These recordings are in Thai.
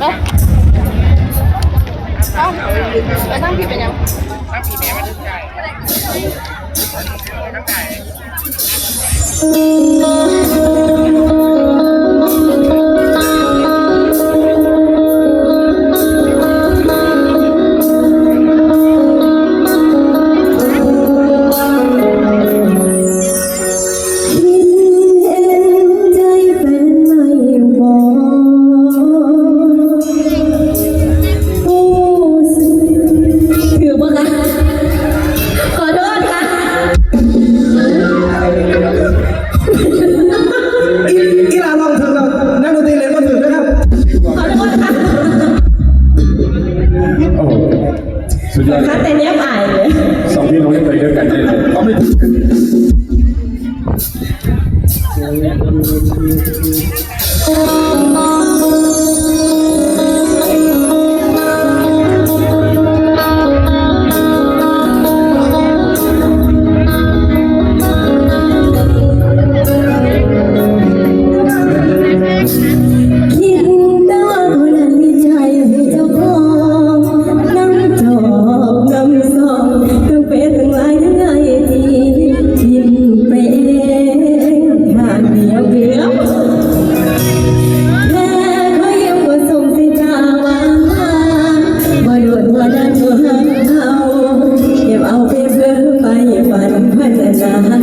เนาะเอ้าไปทั้งพี่เป็นยังใจ สุดยอดค่ะแต่เนี้ยอายเลย สองพี่น้องยังไปด้วยกันเลยเขาไม่ถูกกัน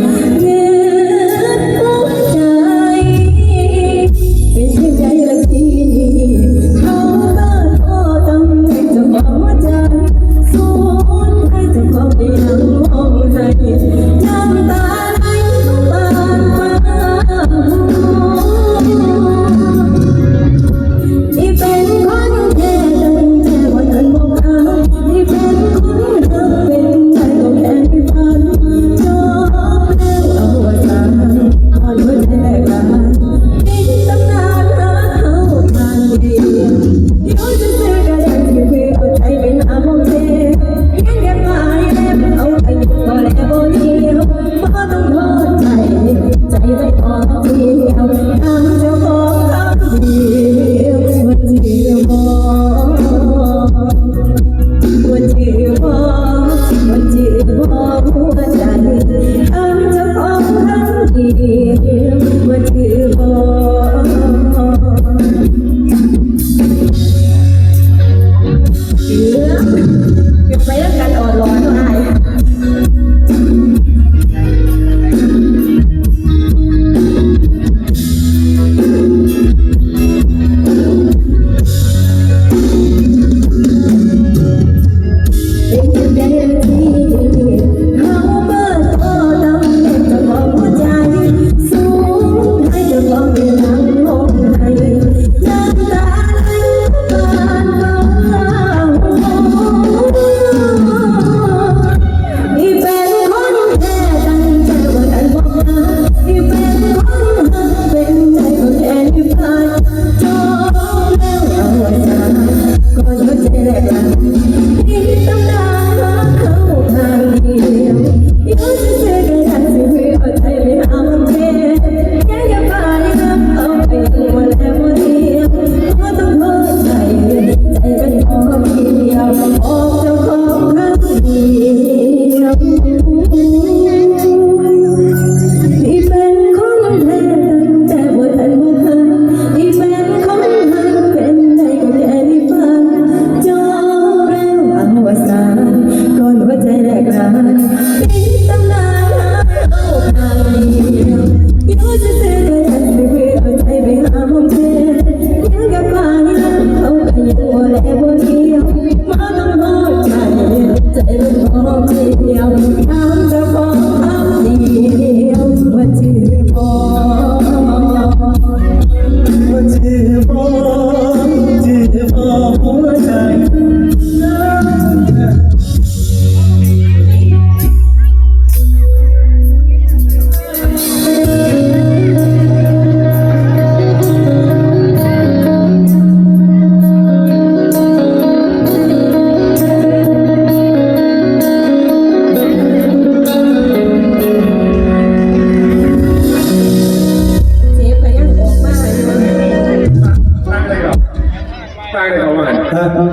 Oh.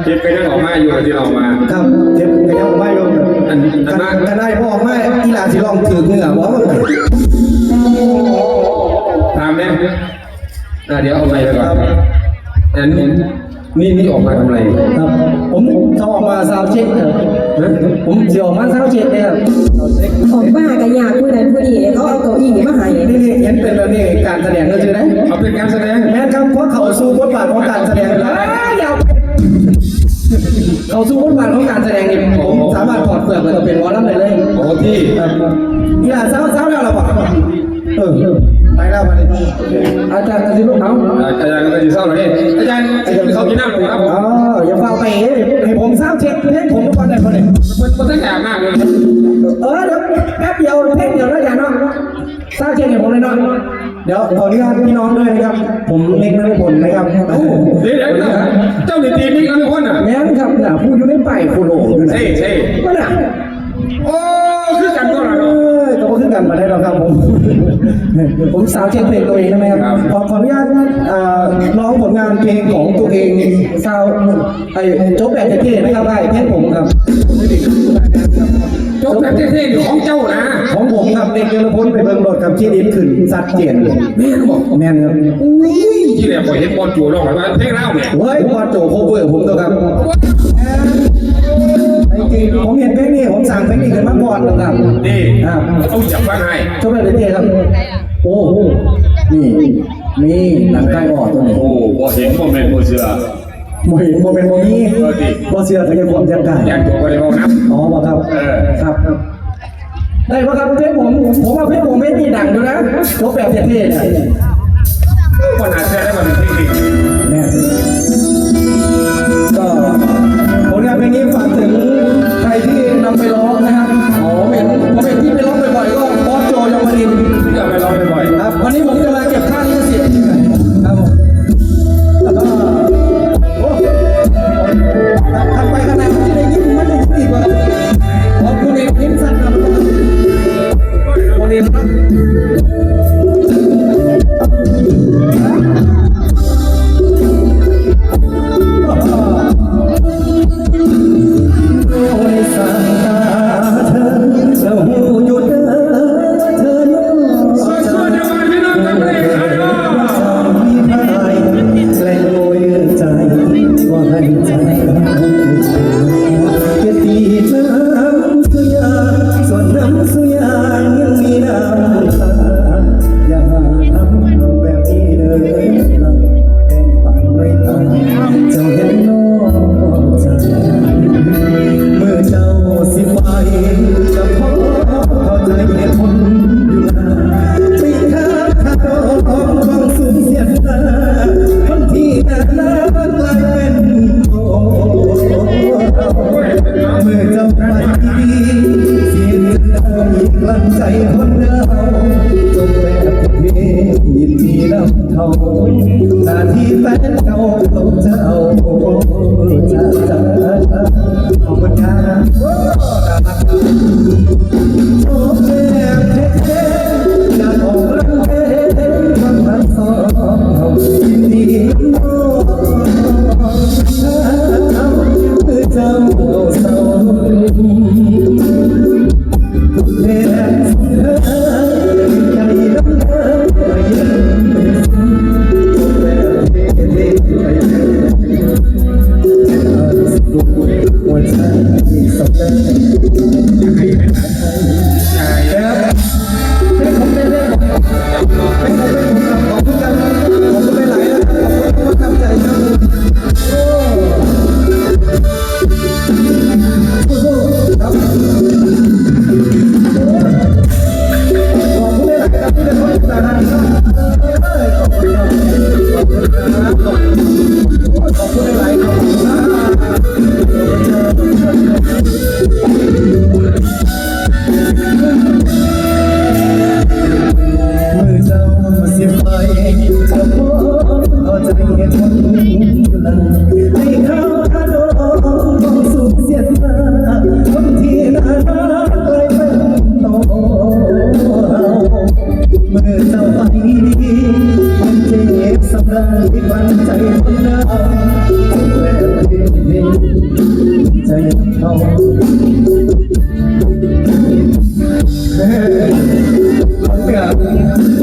เจ็บก็ยังออกมาอยู่ที่เรามา ครับเจ็บก็ยังไม่ยอมอันอันมากก็ได้พ่อออกมาอีหลาสิลองถือเหงื่อบ่ตามเนี่ยอะเดี๋ยวเอาไปก่อนอันนี้นี่นี่ออกมาทำอะไรครับ ผมจะออกมาซาวเช็คครับฮะผมจะออกมาซาวเช็คเนี่ยครับออกบ้ากันยากผู้นั้นผู้นี้เขาเอาเก้าอี้มาให้นี่นี่เห็นเป็นแบบนี้การแสดงก็คือได้เอาเป็นการแสดงแม้ครับเพราะเขาสู้บทบาทของการแสดงแล้ว เขาสู้บทบาทของการแสดงนี่ผมสามารถถอดเปลือกแล้วก็เป็นวอลลัมได้เลยโอ้ที่อีหลาซาวซาวแล้วหรอเปล่าเออไปแล้วมาเลยอาจารย์กระซิบลูกเขาอาจารย์ก็จะเศร้าเลยอาจารย์เขากินน้ำหรือครับผมอ๋ออย่าเฝ้าไปให้ผมซาวเช็คเพลงผมก่อนได้พอเนี่ยมันมันตั้งแต่มากเลยเออเดี๋ยวแป๊บเดียวเพลงเดียวแล้วอย่าน้อง สร้างเชียงให้ผมเลยน้องเดี๋ยวขออนุญาตพี่น้องด้วยนะครับ ผมเล็กนักพลนะครับเดี๋ยวเดี๋ยวเจ้าหน้าที่นี่กันทุกคนอะแม่นครับน่ะพูดอยู่ในป่ายโคโลอยู่ไหนใช่ใช่ก็น่ะโอ้คือกันก็เอแล้วอก็บ่ขึ้นกันมาได้หรอกครับผม ผมสาวเชียงเพลงตัวเองได้ไหมครับ ขอขออนุญาตเอ่อร้องผลงานเพลงของตัวเองสาวไอ้โจ๊กแบบเท่ๆนะครับไอ้เพลงผมครับ จบแบบเท่ๆของเจ้านะของผมครับเด็กเยลพ้นไปเบิ่งรถกับที่ดินขึ้นสัดเจนเลยแม่บอกแม่นครับที่แรกผมเห็นบอลจูร้องแบบว่าเพลงเล่าเนี่ยเฮ้ยบอลโจโคเวอร์ผมตัวครับจริงๆผมเห็นเพลงนี้ผมสั่งเพลงนี้ขึ้นมาก่อนแล้วครับนี่ครับเอาจับบ้างให้ชอบแบบเท่ๆครับโอ้โหนี่นี่หนังใกล้ออกตัวนี้โอ้โหเห็นโมเมนต์โมเสือ โมเห็นโมเป็นโมนี้เออดิบอเสือเขาจะความจัดการอยากตัวก็เลยบอกนะอ๋อบอกครับเออครับครับ ได้ป่ะครับเพลงผม ผมว่าเพลงผมไม่มีดังอยู่นะชอบแบบเท่ๆเนี่ยคนอาจจะ กลั้นใจคนเดิมจนไปกับเพยินดีนำเขาหน้าที่แฟนเก่าต้องเจ้าจ้าจ้าขอบคุณครับ ใ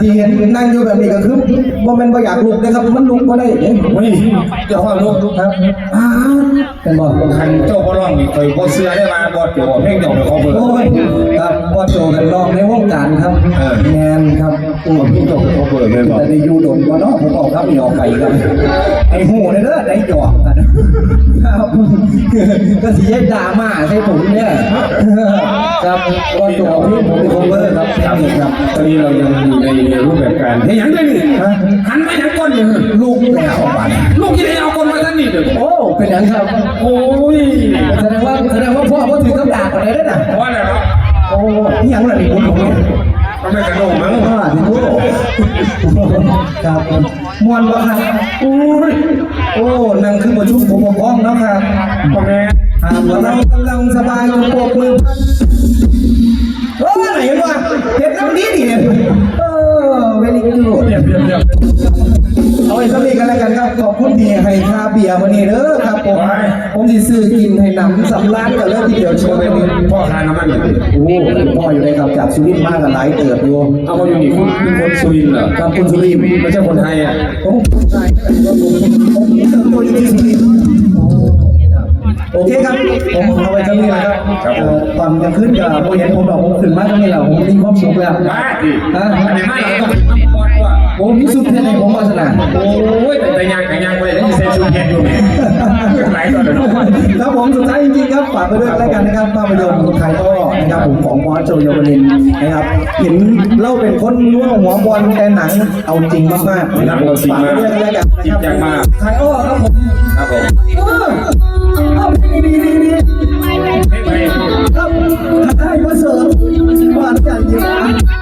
ที่เห็นนั่งอยู่แบบนี้ก็คือบ่แม่นบ่อยากลุกนะครับ มันลุกบ่ได้เด้เฮ้ยเดี๋ยวว่าลูกครับอ้าวเป็นบ่คันเจ้าก็ร้องนี่เคยบ่เสื้อได้มาบ่เดี๋ยวเพลงเจ้าไปขอเบอร์โอ้ยครับว่าโจกันร้องในวงการครับแมนครับตัวพลงเจ้าไปขอเบอร์เลยบ่แต่ในยูโดนว่าเนาะผมบอกครับมีออกไปกันไอ้หูเนี่ยเด้อได้หยอกกันครับก็สิเย็ดราม่าใช่ผมเนี่ยครับว่าโจพี่ผมเป็นคเวอร์ครับครับนี่ครับตอนนี้เรายังอยู่ในรูปแบบการเฮ้ยยังได้นี่หันไปทางก้นเลยลูกแล้วบัดลูกยังเอาก้นมาท่านนี่เด้อโอ้เป็นอย่างครับ โอ้ยแสดงว่าแสดงว่าพ่อพ่อถือต้องด่ากันเลยนะว่าแล้วเนาะโอ้นี่ยังล่ะนี่คุณผมเนี่ยทำไมกระโดดมั้งอ่าที่พูดครับมวนบ่ครับโอ้ยโอ้นั่งคือประชุมผมพ้องเนาะครับพ่อแม่หากว่าเรากำลังสบายอยู่ปกมือพันโอ้ไหนวะเห็นน้ำนี้ดิเออเวลิกูด เรียบเรียบเรียบเอาไว้สักนิดกันแล้วกันครับ ขอบคุณที่ให้คาเบียร์วันนี้เด้อครับผม ผมสิซื้อกินให้หนำสำล้านกันเลยทีเดียวโชว์ไปนี่พ่อทานน้ำมันอยู่โอ้พ่ออยู่ในครับจากสุรินทร์มากกันหลายเติบอยู่เอามาอยู่นี่คุณเป็นคนสุรินทร์เหรอครับคุณสุรินทร์ไม่ใช่คนไทยอะผมใช่ผมผมเติบโตอยู่ที่สุรินทร์ โอเคครับ ผมเอาไว้เท่านี้นะครับเอ่อตอนกลางคืนกับผมเห็นผมบอกผมขึ้นมาตรงนี้แหละผมมีความสุขแล้วมาดิฮะอันนี้มาเราต้องเป็นน้ำปอนว่ะโอ้มีสุดเพชรในผมวาสนาโอ้ยแต่แต่ยังแต่ยังไปเลยที่เซ็นชูเย็นอยู่เนี่ยหลายตัวเลยเนาะครับผมสุดท้ายจริงๆครับฝากไปด้วยแล้วกันนะครับภาพยนตร์ไทยอ้อนะครับผมของบอสโจโยบนินนะครับ เห็นเล่าเป็นคนร่วงหัวบอลแต่หนังเอาจริงมากๆนะครับฝากไปด้วยแล้วกันจริงจังมาก ไทยอ้อครับผม ครับผม เออ ดีดีดีดีทำไมไปทำไมมาเสริมหวานจัดเยอะ